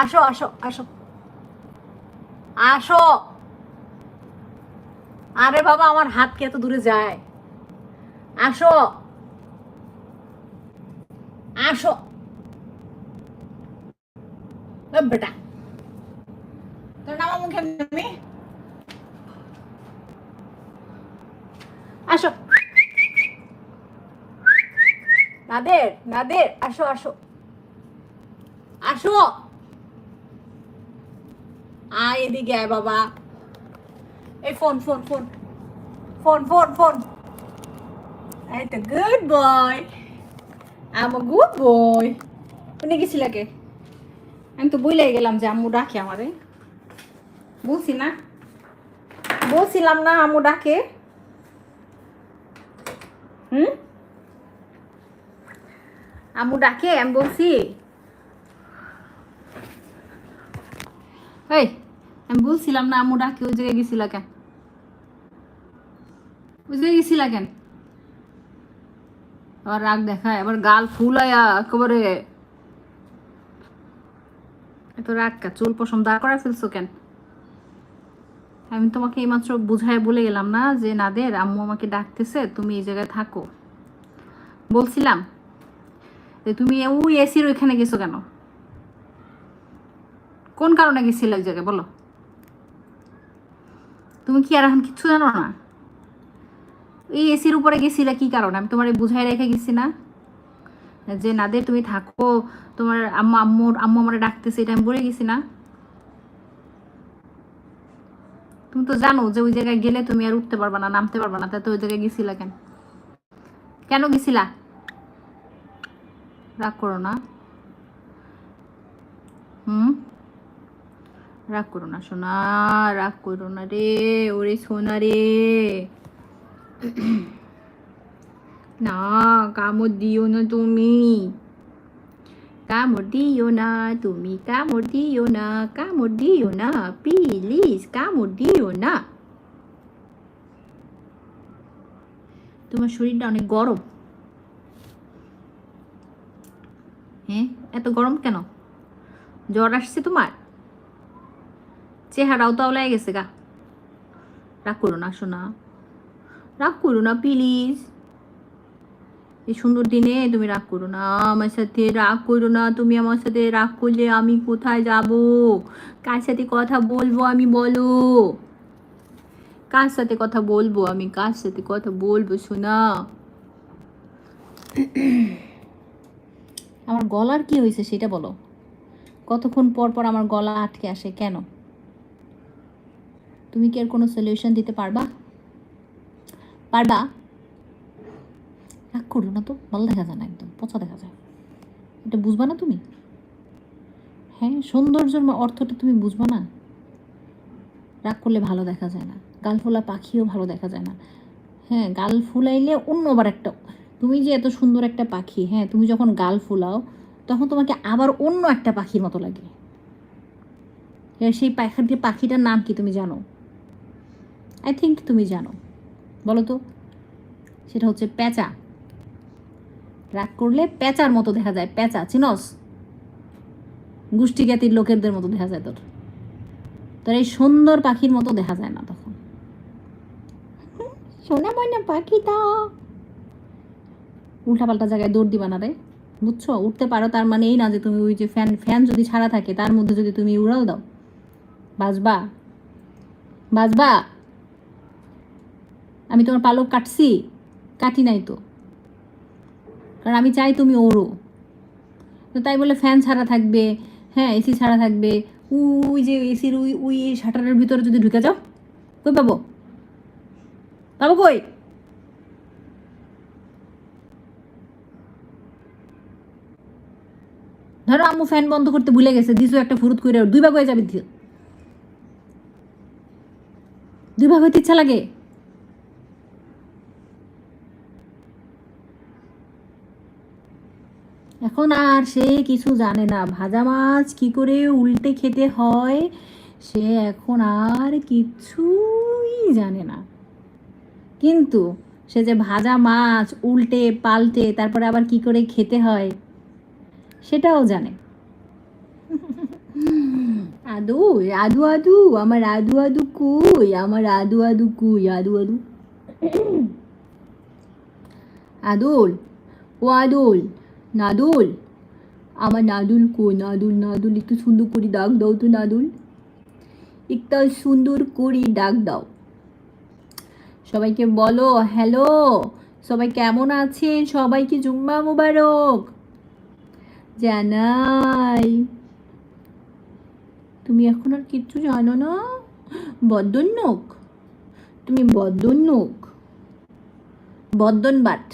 আসো আসো আসো। আসো। আরে বাবা, আমার হাত কি এত দূরে যায়? আসো। আসো। বেটা, তোর নাম মুখে আমি আসো। নাদের নাদের, আসো আসো। আসো। আয় এদিকে আয় বাবা। এই phone phone phone. Phone phone phone. এই তো গুড বয় আম গুড বয় কোনে গেছিল কে? আমি তো বইলাই গেলাম যে আম্মু ডাকে আমারে। বলছি না বলছিলাম না আম্মু ডাকে। হুম? আম্মু ডাকে, আমি বলছি। এই। আমি বলছিলাম না, আম্মু ডাকে, ওই জায়গায় গেছিলা কেন? ওই জায়গায় গেছিলা কেন? আবার রাগ দেখায়, আবার গাল ফুলাইয়া একেবারে। এত রাগ কা চুল পশম দাঁড় করা ফেলছো কেন? আমি তোমাকে এইমাত্র বুঝায় বলে গেলাম না যে নাদের আম্মু আমাকে ডাকতেছে, তুমি এই জায়গায় থাকো। বলছিলাম যে, তুমি ওই এসির ওইখানে গেছো কেন? কোন কারণে গেছিলে ওই জায়গায়? বলো। তুমি কি আর এখন কিচ্ছু জানো না? এই এসির উপরে গেছিলে কি কারণে? আমি তোমার বুঝাই রেখে গেছি না। যে নাদের তুমি থাকো। তোমার আম্মু, আম্মুর, আম্মু আমার ডাকতেছে, এটা আমি বলে গেছি না। তুমি তো জানো যে ওই জায়গায় গেলে তুমি আর উঠতে পারবা না, নামতে পারবা না। তাই তো ওই জায়গায় গেছিলা কেন? কেন গেছিলা? রাগ করো না। হুম? রাগ করো না, সোনা, রাগ করো না রে, ওরে সোনা রে। না, কামড় দিও না তুমি। কামড় দিও না তুমি, কামড় দিও না, কামড় দিও না, প্লিজ কামড় দিও না। তোমার শরীরটা অনেক গরম। হ্যাঁ এত গরম কেন? জ্বর আসছে তোমার? চেহারাও তো আওলায় গেছে গা। রাগ করো না শোনা রাগ করো না প্লিজ এই সুন্দর দিনে তুমি রাগ করো না, আমার সাথে রাগ করো না। তুমি আমার সাথে রাগ করলে আমি কোথায় যাব? কার সাথে কথা বলব আমি, বলো? কার সাথে কথা বলব আমি, কার সাথে কথা বলব শোনা আমার গলার কি হয়েছে সেটা বলো। কতক্ষণ পর পর আমার গলা আটকে আসে, কেন? তুমি কি আর কোনো সলিউশন দিতে পারবা? পারবা? রাগ করো না তো ভালো দেখা যায় না একদম পচা দেখা যায়। এটা বুঝবা না তুমি? হ্যাঁ সৌন্দর্যের অর্থটা তুমি বুঝবা না? রাগ করলে ভালো দেখা যায় না। গাল ফোলা পাখিও ভালো দেখা যায় না। হ্যাঁ গাল ফুলাইলে অন্য আবার একটা তুমি যে এত সুন্দর একটা পাখি হ্যাঁ তুমি যখন গাল ফুলাও তখন তোমাকে আবার অন্য একটা পাখির মতো লাগে। হ্যাঁ, সেই পাখি পাখিটার নাম কি তুমি জানো? আই থিঙ্ক তুমি জানো। বলো তো সেটা হচ্ছে প্যাঁচা। রাগ করলে প্যাঁচার মতো দেখা যায় প্যাঁচা চিনস? গোষ্ঠী জ্ঞাতির লোকেদের মতো দেখা যায় তোর। তোর এই সুন্দর পাখির মতো দেখা যায় না তখন। সোনা ময়না পাখিটা। উল্টাপাল্টা জায়গায় দৌড় দিবা না রে। বুঝছ? উঠতে পারো তার মানে এই না যে তুমি ওই যে ফ্যান ফ্যান যদি ছাড়া থাকে তার মধ্যে যদি তুমি উড়াল দাও। বাজবা। বাজবা। আমি তোমার পালক কাটছি, কাটি নাই তো। কারণ আমি চাই তুমি ওড়ো। তো তাই বলে ফ্যান ছাড়া থাকবে হ্যাঁ এসি ছাড়া থাকবে। উই যে এসির উই উই শাটারের ভিতরে যদি ঢুকে যাও, কই পাবো? পাবো কই? ধরো আম্মু ফ্যান বন্ধ করতে ভুলে গেছে, দিছো একটা ফুরুত করে দুই ভাগ হয়ে যাবে দুই ভাগ হইতে ইচ্ছা লাগে? এখন আর সে কিছু জানে না। ভাজা মাছ কি করে উল্টে খেতে হয়, সে এখন আর কিচ্ছুই জানে না। কিন্তু সে যে ভাজা মাছ উল্টে, পাল্টে, তারপরে আবার কি করে খেতে হয়, সেটাও জানে। আদু আদু আদু, আমার আদু আদু কুই? আমার আদু আদু কুই? আদু আদু। আদুল, ও আদুল নাদুল? আমার নাদুল কো নাদুল নাদুল, একটু সুন্দর করে ডাক দাও তো নাদুল। একটু সুন্দর করে ডাক দাও। সবাইকে বলো, হ্যালো, সবাই কেমন আছেন? সবাইকে জুম্মা মোবারক। জানাই। তুমি এখন আর কিচ্ছু জানো না? বদন্নক তুমি বদন্নক বদন বাট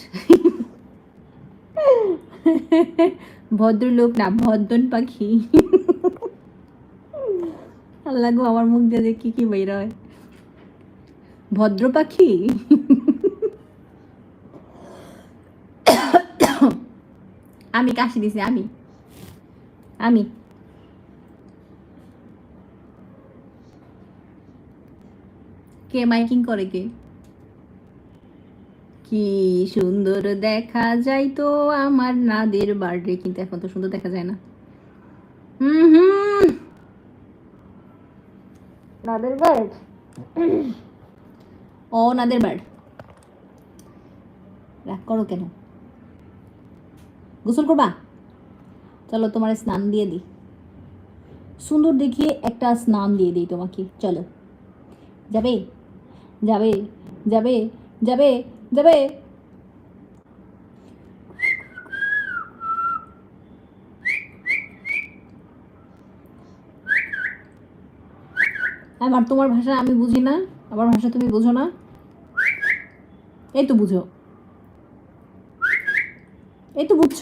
ভদ্রলোক না ভদ্রন পাখি। আল্লাহ গো, আমার মুখ দিয়ে কি বের হয়। ভদ্র পাখি? আমি কাশি দিছি, আমি। আমি। কে মাইকিং করে কে? কি সুন্দর দেখা যায় তো আমার নাদের বার্থডে কিন্তু এখন তো সুন্দর দেখা যায় না। হুম হুম নাদের বার্ড ও নাদের বার্ড রাগ করো কেন? গোসল করবা? চলো তোমার স্নান দিয়ে দিই। সুন্দর দেখিয়ে একটা স্নান দিয়ে দিই তোমাকে। চলো। যাবে? যাবে? যাবে? যাবে? যাবে আমার তোমার ভাষা আমি বুঝি না। আমার ভাষা তুমি বুঝো না। এই তো বুঝো। এই তো বুঝছ।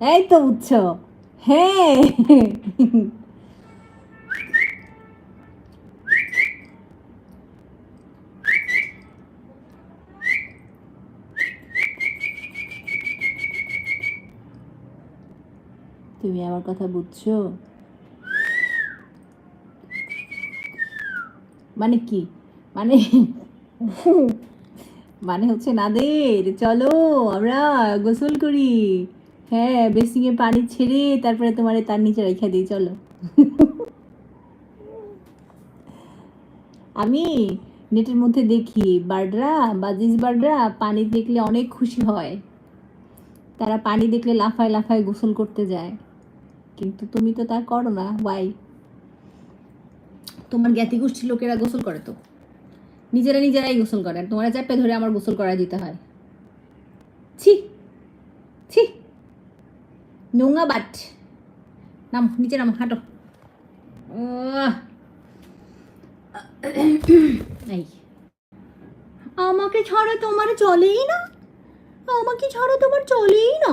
এই তো বুঝছ। হ্যাঁ। তুমি আমার কথা বুঝছ? মানে কি? মানে মানে হচ্ছে নাদের, চলো আমরা গোসল করি। হ্যাঁ বেসিংয়ে পানি ছেড়ে তারপরে তোমার তার নিচে রেখে দিই, চলো। আমি নেটের মধ্যে দেখি, বার্ডরা, বাজিস বার্ডরা পানি দেখলে অনেক খুশি হয়। তারা পানি দেখলে লাফায় লাফায় গোসল করতে যায়। কিন্তু তুমি তো তা করো না ওয়াই তোমার জ্ঞাতি গোষ্ঠীর লোকেরা গোসল করে তো। নিজেরা নিজেরাই গোসল করে তোমার চাপে ধরে আমার গোসল করা দিতে হয়। ছি ছি। নোংা বাট। নাম, নিচে নাম, হাঁটো। এই। আমাকে ছাড়া তোমার চলেই না? আমাকে ছাড়া তোমার চলেই না?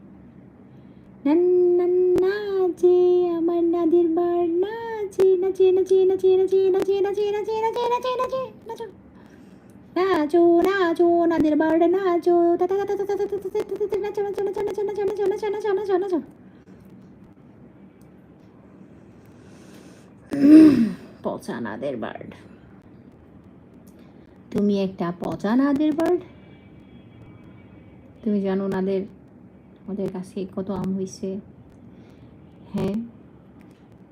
নাচে আমার নাদের বার নাচে নাচে নাচে নাচে নাচে নাচে নাচে নাচে নাচে নাচে নাচে নাচো নাচো নাচো নাদের বার নাচো নাচো নাচো নাচো নাচো নাচো নাচো নাচো নাচো নাচো নাচো পচা নাদের বার্ড তুমি একটা পচা নাদের বার্ড তুমি জানো নাদের আমাদের কাছে কত আম হয়েছে হ্যাঁ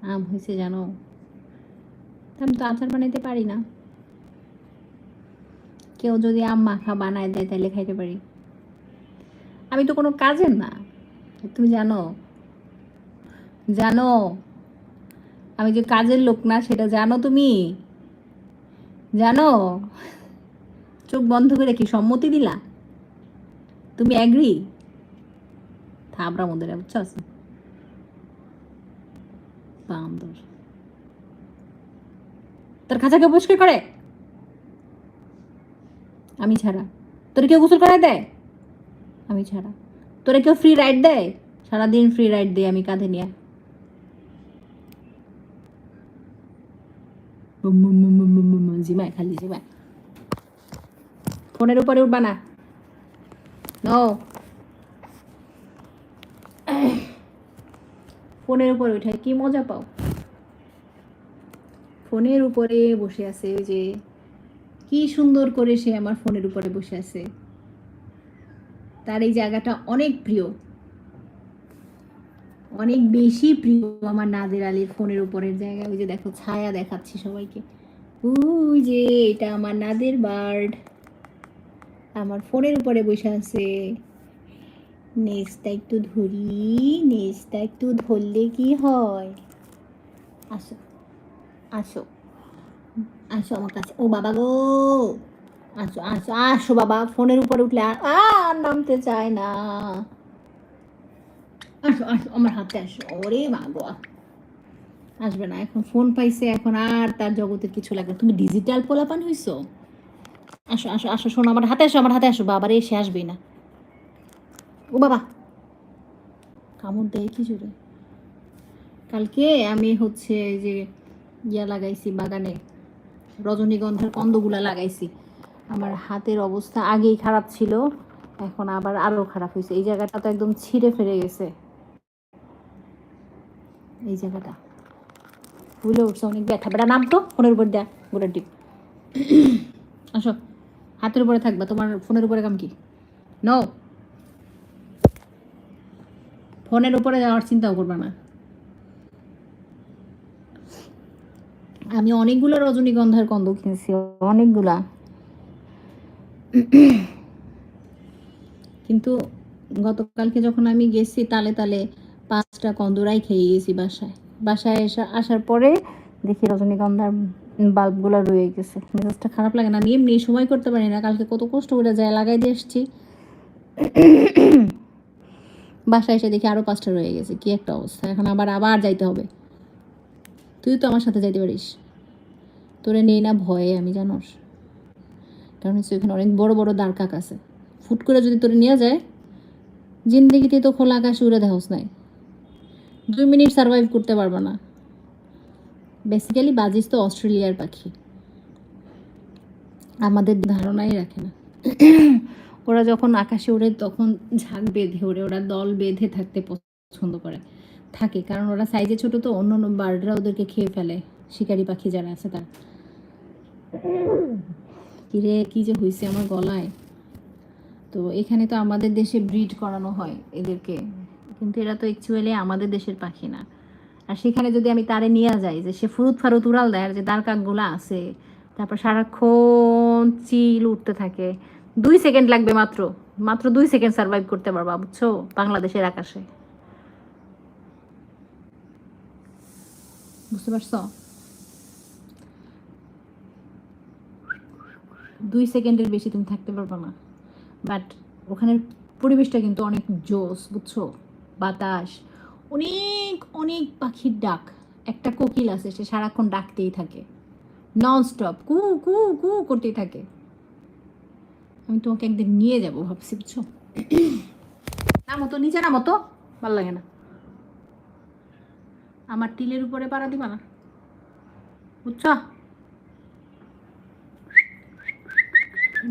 আম হয়েছে জানো। আমি তো আচার বানাইতে পারি না। কেউ যদি আম মাখা বানায় দেয় তাহলে খাইতে পারি। আমি তো কোনো কাজের না। তুমি জানো জানো, আমি যে কাজের লোক না, সেটা জানো তুমি? জানো? চোখ বন্ধ করে কি সম্মতি দিলা? তুমি অ্যাগ্রি থাবরা মধ্যে বুঝছস বান্দর তোর খাঁচাকে পরিষ্কার করে আমি ছাড়া তোর কেউ গোসল করায় দেয় আমি ছাড়া তোরে কেউ ফ্রি রাইড দেয় সারাদিন ফ্রি রাইড দেয় আমি কাঁধে নিয়ে। জিমায় খালি জিমায় ফোনের উপরে উঠবা না। নো ফোনের উপরে উঠে কি মজা পাও? ফোনের উপরে বসে আছে যে, কি সুন্দর করে সে আমার ফোনের উপরে বসে আছে। তার এই জায়গাটা অনেক প্রিয়। অনেক বেশি প্রিয় আমার নাদের আলীর ফোনের উপরের জায়গা। ওই যে দেখো, ছায়া দেখাচ্ছি সবাইকে। ওই যে, এটা আমার নাদের বার্ড আমার ফোনের উপরে বসে আছে। নেজটা একটু ধরি নেজটা একটু ধরলে কি হয়? আসো আসো আসো আমার কাছে। ও বাবা গো! আসো আসো আসো বাবা, ফোনের উপরে উঠলে আর নামতে চায় না। আসো আসো, আমার হাতে আসো। ওরে গো আসবে না, এখন ফোন পাইছে, এখন আর তার জগতের কিছু লাগবে। তুমি ডিজিটাল পোলাপান হইছো? আসো আসো আসো, শোনো, আমার হাতে আসো, আমার হাতে আসো। বাবারে এসে আসবেই না। ও বাবা। কামড় দেয় কি জোরে? কালকে আমি হচ্ছে যে ইয়া লাগাইছি বাগানে, রজনীগন্ধার কন্দগুলা লাগাইছি। আমার হাতের অবস্থা আগেই খারাপ ছিল, এখন আবার আরও খারাপ হয়েছে। এই জায়গাটা তো একদম ছিঁড়ে ফেরে গেছে। এই জায়গাটা। ভুলে উঠছে, অনেক ব্যথা। বেটা, নাম তো ফোনের উপর দেয়া, গোটার টিপ। আসো, হাতের উপরে থাকবা। তোমার ফোনের উপরে কাম কি? নো ফোনের উপরে যাওয়ার চিন্তাও করবা না। আমি অনেকগুলো রজনীগন্ধার কন্দ কিনছি, অনেকগুলা। কিন্তু গতকালকে যখন আমি গেছি তালে তালে পাঁচটা কন্দরাই খেয়ে গেছি বাসায়। বাসায় এসে আসার পরে দেখি রজনীগন্ধার বাল্বগুলো রয়ে গেছে। মেজাজটা খারাপ লাগে না, আমি এমনি সময় করতে পারি না। কালকে কত কষ্ট করে যায়, লাগাই দিয়ে এসছি বাসায় এসে দেখি আরও পাঁচটা রয়ে গেছে, কি একটা অবস্থা। এখন আবার আবার যাইতে হবে। তুই তো আমার সাথে যাইতে পারিস। তোরে নেই না ভয়ে আমি, জানোস? কারণ হচ্ছে ওখানে অনেক বড় বড় দ্বার কাক আছে। ফুট করে যদি তোরে নিয়ে যায়, জিন্দিগিতে তো খোলা আকাশে উড়ে দেহস নাই। দুই মিনিট সার্ভাইভ করতে পারব না। বেসিক্যালি বাজিস তো অস্ট্রেলিয়ার পাখি। আমাদের ধারণাই রাখে না। ওরা যখন আকাশে ওড়ে তখন ঝাঁক বেঁধে ওড়ে, ওরা দল বেঁধে থাকতে পছন্দ করে, থাকে। কারণ ওরা সাইজে ছোট তো অন্য অন্য বার্ডরা ওদেরকে খেয়ে ফেলে, শিকারি পাখি যারা আছে তারা। কিরে, কি যে হয়েছে আমার গলায়। তো এখানে তো আমাদের দেশে ব্রিড করানো হয় এদেরকে। কিন্তু এরা তো অ্যাকচুয়ালি আমাদের দেশের পাখি না। আর সেখানে যদি আমি তারে নিয়ে যাই যে সে ফুরুত ফারুত উড়াল দেয় আর যে দাঁড় কাকগুলো আছে, তারপর সারাক্ষণ চিল উঠতে থাকে। দুই সেকেন্ড লাগবে মাত্র। মাত্র দুই সেকেন্ড সার্ভাইভ করতে পারবা, বুঝছ? বাংলাদেশের আকাশে। বুঝতে পারছ? দুই সেকেন্ডের বেশি তুমি থাকতে পারবে না। বাট ওখানের পরিবেশটা কিন্তু অনেক জোস, বুঝছ? বাতাস, অনেক অনেক পাখির ডাক। একটা কোকিল আছে, সে সারাক্ষণ ডাকতেই থাকে। নন স্টপ কু কু কু করতেই থাকে। আমি তোমাকে একদিন নিয়ে যাব, ভাবছি, বুঝছ? নামো তো নিচে নামো তো ভালো লাগে না। আমার টিলের উপরে পাড়া দিবা না, বুঝছ?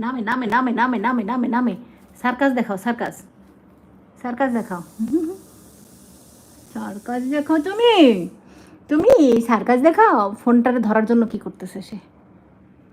নামে নামে নামে নামে নামে নামে নামে। সার্কাস দেখাও, সার্কাস। সার্কাস দেখাও। সার্কাস দেখাও, তুমি? তুমি সার্কাস দেখাও? ফোনটারে ধরার জন্য কি করতেছে সে?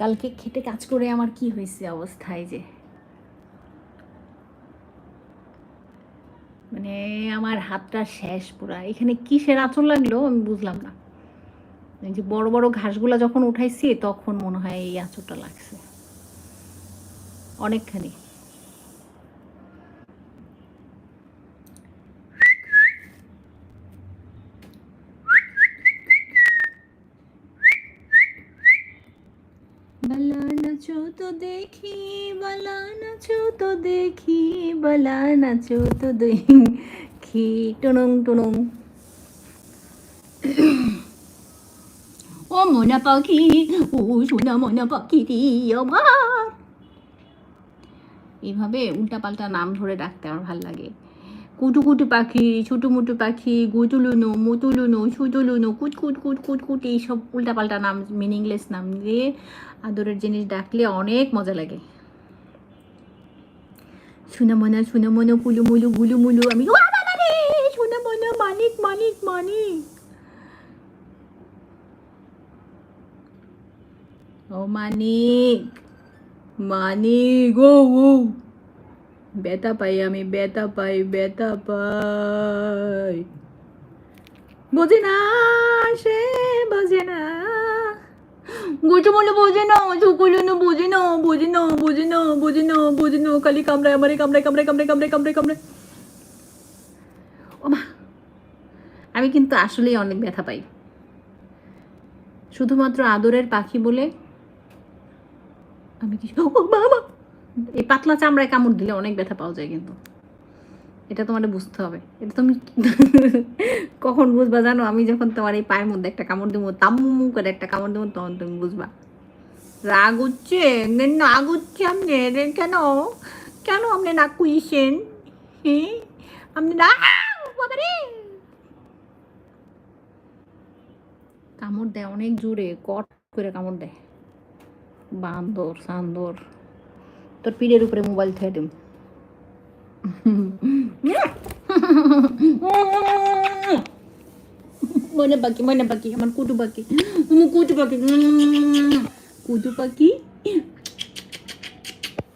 কালকে খেটে কাজ করে আমার কি হয়েছে অবস্থায় যে? মানে আমার হাতটা শেষ পুরা। এখানে কিসের আঁচড় লাগল আমি বুঝলাম না। এই যে বড় বড় ঘাসগুলা যখন উঠাইছি তখন মনে হয় এই আঁচড়টা লাগছে। অনেকখানি। নাচো তো দেখি, বলা নাচো তো দেখি, বলা নাচো তো দেখি, টুনুং টুনুং। ও মনা পাখি, ও সোনা মনা পাখি রে আমার। এইভাবে উল্টাপাল্টা নাম ধরে ডাকতে আমার ভালো লাগে। কুটু কুটু পাখি ছোটো মোটু পাখি, গুতুলুনো, মুতুলুনো, সুতুলুনো, কুট কুট কুট এইসব উল্টাপাল্টা নাম মিনিংলেস নাম দিয়ে আদরের জিনিস ডাকলে অনেক মজা লাগে। সুনামনা সুনামনা কুলু মুলু গুলু মুলু আমি "ওয়া সুনামনা, মানিক মানিক মানিক। ও, মানিক মানিক, ও ও। ব্যথা পাই আমি, ব্যথা পাই ব্যথা পাই। বোঝে না সে, বোঝে না। গোটু মনে বোঝে না চুকুলো না বোঝে না বোঝে না বোঝে না বোঝে না বোঝে না, খালি কামড়ায়, আমারে কামড়ায় কামড়ায় কামড়ায় কামড়ায় কামড়ায় কামড়ায়। আমি কিন্তু আসলেই অনেক ব্যথা পাই। শুধুমাত্র আদরের পাখি বলে আমি কি বাবা! এই পাতলা চামড়ায় কামড় দিলে অনেক ব্যথা পাওয়া যায় কিন্তু। এটা তোমার বুঝতে হবে। এটা তুমি কখন বুঝবা জানো? আমি যখন তোমার এই পায়ের মধ্যে একটা কামড় দেবো তাম্মু করে একটা কামড় দেবো, তখন তুমি বুঝবা। রাগ হচ্ছে? রাগ হচ্ছে আপনি? কেন? কেন আপনি না কুইছেন হ্যাঁ আপনি না কামড় দেয় অনেক জোরে, কট করে কামড় দেয়। বান্দর, সান্দর। তোর পিঠের উপরে মোবাইল থুয়ে দিম। মনে পাখি মনে পাখি, আমার কুটু পাখি। কুটু পাখি কুটু পাখি।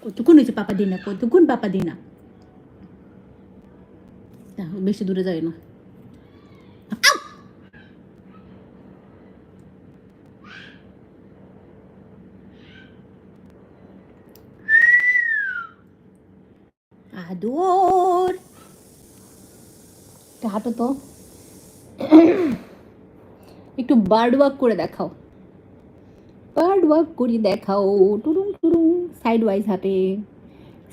কতক্ষণ হয়েছে পাপা দিনা? কতক্ষণ পাপা দিনা? বেশি দূরে যায় না আদর একটু হাঁটো তো। একটু বার্ড ওয়াক করে দেখাও। বার্ড ওয়াক করে দেখাও। টুরুং টুরুং সাইড ওয়াইজ হাঁটে।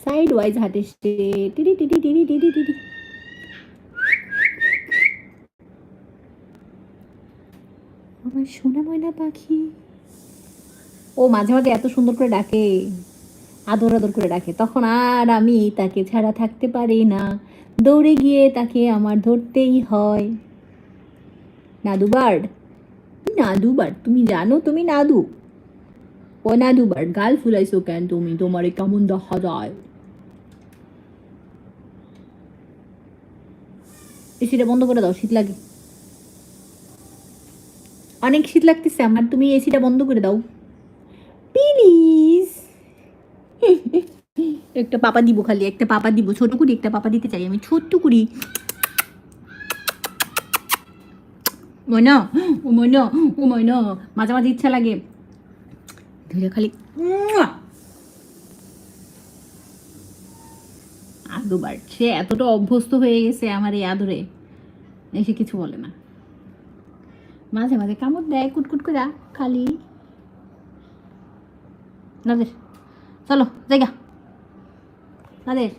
সাইড ওয়াইজ হাঁটে সে। টিরি টিরি টিরি টিরি। আমার সোনা ময়না পাখি। ও, মাঝে মাঝে এত সুন্দর করে ডাকে। আদর আদর করে ডাকে। তখন আর আমি তাকে ছাড়া থাকতে পারি না। দৌড়ে গিয়ে তাকে আমার ধরতেই হয়। নাদু বার্ড নাদু বার্ড, তুমি জানো তুমি নাদু? ও নাদু বার্ড, গাল ফুলাইছো কেন তুমি? তোমার কেমন দেখা যায়? এসিটা বন্ধ করে দাও, শীত লাগে। অনেক শীত লাগতেছে আমার, তুমি এসিটা বন্ধ করে দাও। প্লিজ একটা পাপা দিব খালি, একটা পাপা দিব, ছোট করি, একটা পাপা দিতে চাই, আমি ছোট্ট করি। ময়না, ও ময়না ও ময়না, মাঝে মাঝে ইচ্ছা লাগে। ধীরে খালি। আদু বাড়ছে এতটা অভ্যস্ত হয়ে গেছে আমার এই আদরে, এসে কিছু বলে না। মাঝে মাঝে কামড় দেয়, কুটকুট করে, খালি। নাদের চলো, জায়গা। নাদের?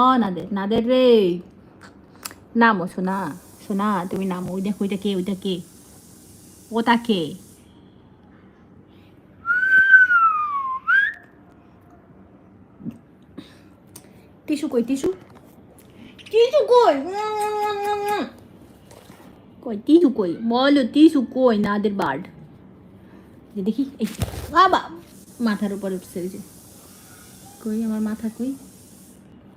ও নাদের নাদের রে। নামো শোনা শোনা তুমি নামো ওই দেখো ওইটা কে ওইটা কে? ওটা কে টিসু কই, টিসু? টিসু কই? কই, টিসু কই? বলো, টিসু কই, নাদের বার্ড? দেখি বাবা, মাথার উপরে উঠছে যে। কই? আমার মাথা কই?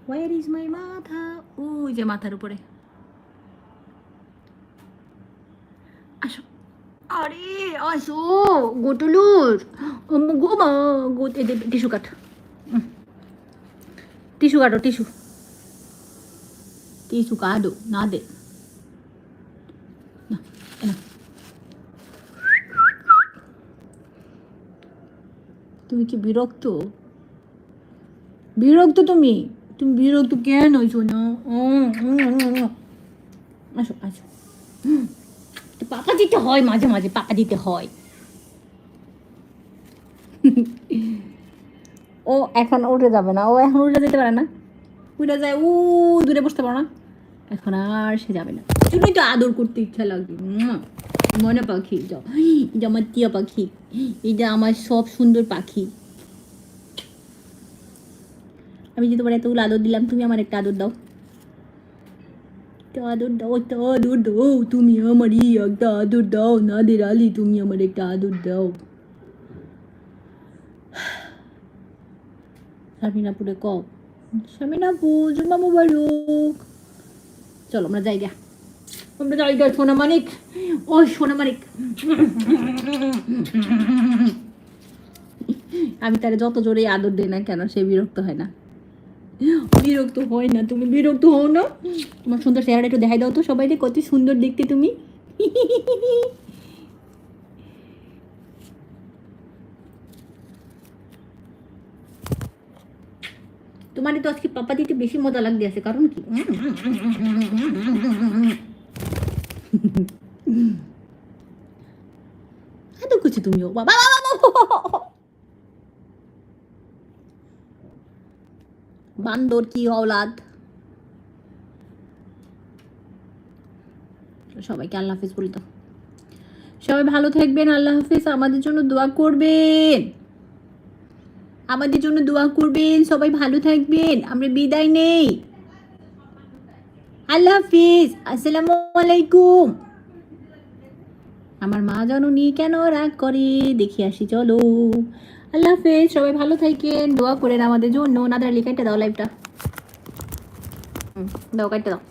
ওয়ার ইজ মাই মাথা? ওই যে মাথার উপরে। আসো। আরে, আসো গোটুলুর গোমা গোট এই টিস্যু কাট। টিস্যু কাটো, টিস্যু। টিস্যু কাটো, না দে। তুমি কি বিরক্ত? বিরক্ত তুমি? তুমি বিরক্ত কেন হয়েছো না। আসো আসো। তো পাপা দিতে হয়, মাঝে মাঝে পাপা দিতে হয়। ও এখন উঠে যাবে না। ও এখন উঠে যেতে পারে না। উঠে যায় ও দূরে বসতে পারো না। এখন আর সে যাবে না। তুমি তো আদর করতে ইচ্ছা লাগবে। মনে পাখি এটা এটা আমার টিয়া পাখি। এটা আমার সব সুন্দর পাখি। আমি যে তোমার এতগুলো আদর দিলাম, তুমি আমার একটা আদর দাও। একটা আদর দাও, একটা আদর দাও, তুমি আমারই একটা আদর দাও না দের তুমি আমার একটা আদর দাও। শামিনাপুরে ক শামিনাপু জুমা মুবারক। চলো, আমরা যাই গা আমরা যাই গা সোনা মানিক। ও, সোনা মানিক। আমি তারে যত জোরে আদর দিই না কেন, সে বিরক্ত হয় না। বিরক্ত হয় না তুমি বিরক্ত হও না তোমার সুন্দর চেহারা একটু দেখাই দাও তো সবাই কত সুন্দর দেখতে তুমি তোমার তো আজকে পাপা দিতে বেশি মজা লাগতে আছে কারণ কি এত কিছু তুমিও বাবা বান্দর কি অওলাদ সবাইকে আল্লাহ হাফিজ বলি তো সবাই ভালো থাকবেন, আল্লাহ হাফিজ। আমাদের জন্য দোয়া করবেন। আমাদের জন্য দোয়া করবেন। সবাই ভালো থাকবেন। আমরা বিদায় নেই। আল্লাহ হাফিজ। আসসালামু আলাইকুম। আমার মা জননী কেন রাগ করে? দেখি আসি, চলো। আল্লাহ হাফেজ, সবাই ভালো থাকেন, দোয়া করেন আমাদের জন্য। নাদার লিখাইটা দাও লাইভটা দাও কাটতে দাও।